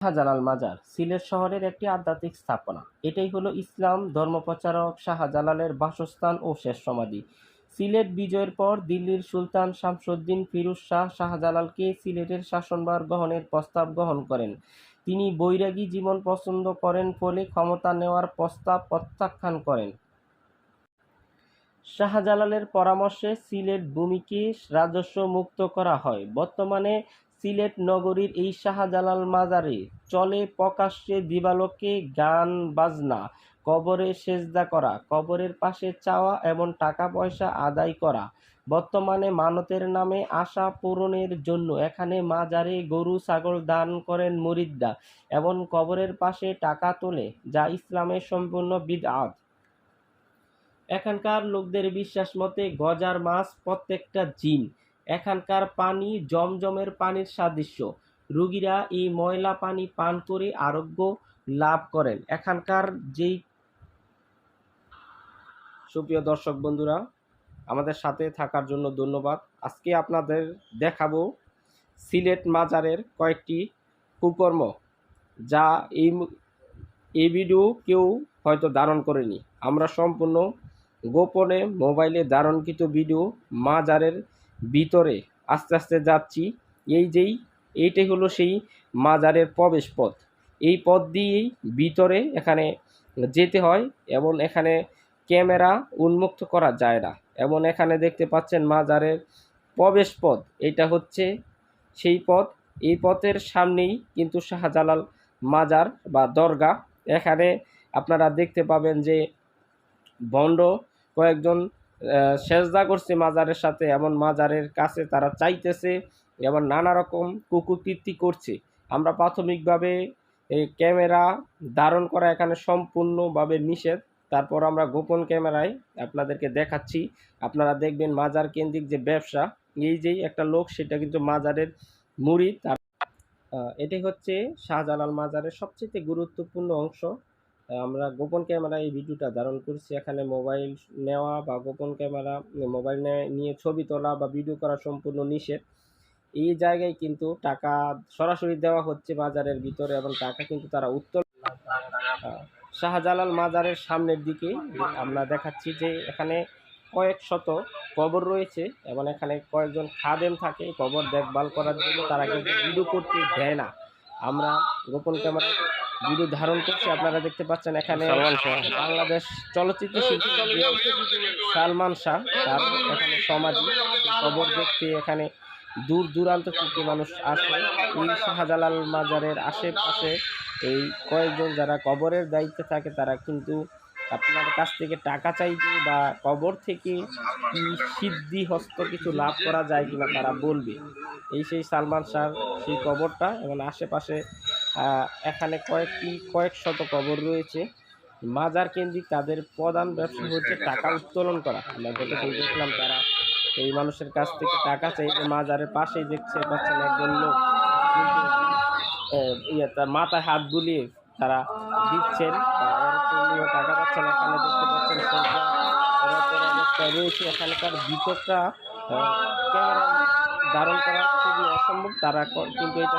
শাহজালাল মাজার সিলেট শহরের একটি আধ্যাত্মিক স্থাপনা। এটাই হলো ইসলাম, ধর্মপ্রচারক শাহজালালের বাসস্থান ও শেষ সমাধি। সিলেট বিজয়ের পর দিল্লির সুলতান শামসুদ্দিন ফিরুজ শাহ শাহজালালকে সিলেটের শাসনভার গ্রহণের প্রস্তাব গ্রহণ করেন। তিনি বৈরাগী জীবন পছন্দ করেন ফলে ক্ষমতা নেওয়ার প্রস্তাব প্রত্যাখ্যান করেন। শাহজালালের পরামর্শে সিলেট ভূমিকে রাজস্ব মুক্ত করা হয়। বর্তমানে সিলেট নগরীর এই শাহজালাল মাজারে চলে প্রকাশ্যে দিবালোকে গান বাজনা, কবরে সেজদা করা, কবরের পাশে চাওয়া এবং টাকা পয়সা আদায় করা। বর্তমানে মানতের নামে আশা পূরণের জন্য এখানে মাজারে গরু, ছাগল দান করেন মুরিদরা এবং কবরের পাশে টাকা তোলে, যা ইসলামের সম্পূর্ণ বিদআত। এখানকার লোকদের বিশ্বাস মতে গজার মাছ প্রত্যেকটা জিন। এখানকার পানি জমজমের পানির সাদৃশ্য। রোগীরা এই ময়লা পানি পান করে আরোগ্য লাভ করেন। এখানকার যেই সুপ্রিয় দর্শক বন্ধুরা, আমাদের সাথে থাকার জন্য ধন্যবাদ। আজকে আপনাদের দেখাবো সিলেট মাজারের কয়েকটি কুকর্ম যা এই এই ভিডিও কেউ হয়তো ধারণ করেনি। আমরা সম্পূর্ণ গোপনে মোবাইলে ধারণকৃত ভিডিও মাজারের ভিতরে আস্তে আস্তে যাচ্ছি। এই যেই, এইটাই হলো সেই মাজারের প্রবেশ পথ এই পথ দিয়েই ভিতরে এখানে যেতে হয় এবং এখানে ক্যামেরা উন্মুক্ত করা যায় না। এবং এখানে দেখতে পাচ্ছেন মাজারের প্রবেশ পথ এটা হচ্ছে সেই পথ। এই পথের সামনেই কিন্তু শাহজালাল মাজার বা দরগা এখানে আপনারা দেখতে পাবেন যে ভণ্ড কয়েকজন সেজদা করছে মাজারের সাথে, এমন মাজারের কাছে তারা চাইতেছে এবং নানা রকম কুকুকীর্তি করছে। আমরা প্রাথমিকভাবে এই ক্যামেরা ধারণ করা এখানে সম্পূর্ণভাবে নিষেধ। তারপর আমরা গোপন ক্যামেরায় আপনাদেরকে দেখাচ্ছি। আপনারা দেখবেন মাজার কেন্দ্রিক যে ব্যবসা, এই যেই একটা লোক, সেটা কিন্তু মাজারের মুড়ি তার এটাই হচ্ছে শাহজালাল মাজারের সবচেয়ে গুরুত্বপূর্ণ অংশ। আমরা গোপন ক্যামেরা এই ভিডিওটা ধারণ করছি। এখানে মোবাইল নেওয়া বা গোপন ক্যামেরা, মোবাইল নিয়ে ছবি তোলা বা ভিডিও করা সম্পূর্ণ নিষেধ। এই জায়গায় কিন্তু টাকা সরাসরি দেওয়া হচ্ছে বাজারের ভিতরে এবং টাকা কিন্তু তারা উত্তর শাহজালাল মাজারের সামনের দিকে আমরা দেখাচ্ছি যে এখানে কয়েক শত কবর রয়েছে এবং এখানে কয়েকজন খাদেম থাকে। কবর দেখভাল করার জন্য তারা কিন্তু ভিডিও করতে দেয় না। আমরা গোপন ক্যামেরা ভিডিও ধারণ করছি আপনারা দেখতে পাচ্ছেন এখানে বাংলাদেশ চলচ্চিত্র শিল্পী সালমান শাহ তার এখানে সমাধি কবর দেখতে এখানে দূর দূরান্ত থেকে মানুষ আসে। এই শাহজালাল মাজারের আশেপাশে এই কয়েকজন যারা কবরের দায়িত্বে থাকে তারা কিন্তু আপনার কাছ থেকে টাকা চাইবে বা কবর থেকে কি সিদ্ধি হস্ত কিছু লাভ করা যায় কিনা তারা বলবে। এই সেই সালমান শাহ সেই কবরটা এবং আশেপাশে এখানে কয়েকটি, কয়েক শত কবর রয়েছে। মাজার কেন্দ্রিক তাদের প্রধান ব্যবসা হচ্ছে টাকা উত্তোলন করা। আমরা দেখলাম তারা এই মানুষের কাছ থেকে টাকা চাইবে মাজারের পাশেই দেখছে, পাচ্ছেন একজন লোক। ইয়ে তার মাথায় হাত বুলিয়ে তারা দিচ্ছেন। টাকা পাচ্ছেন, এখানে দেখতে পাচ্ছেন রয়েছে। এখানকার ভিতরটা ক্যামেরা ধারণ করা খুবই অসম্ভব। তারা কিন্তু এটা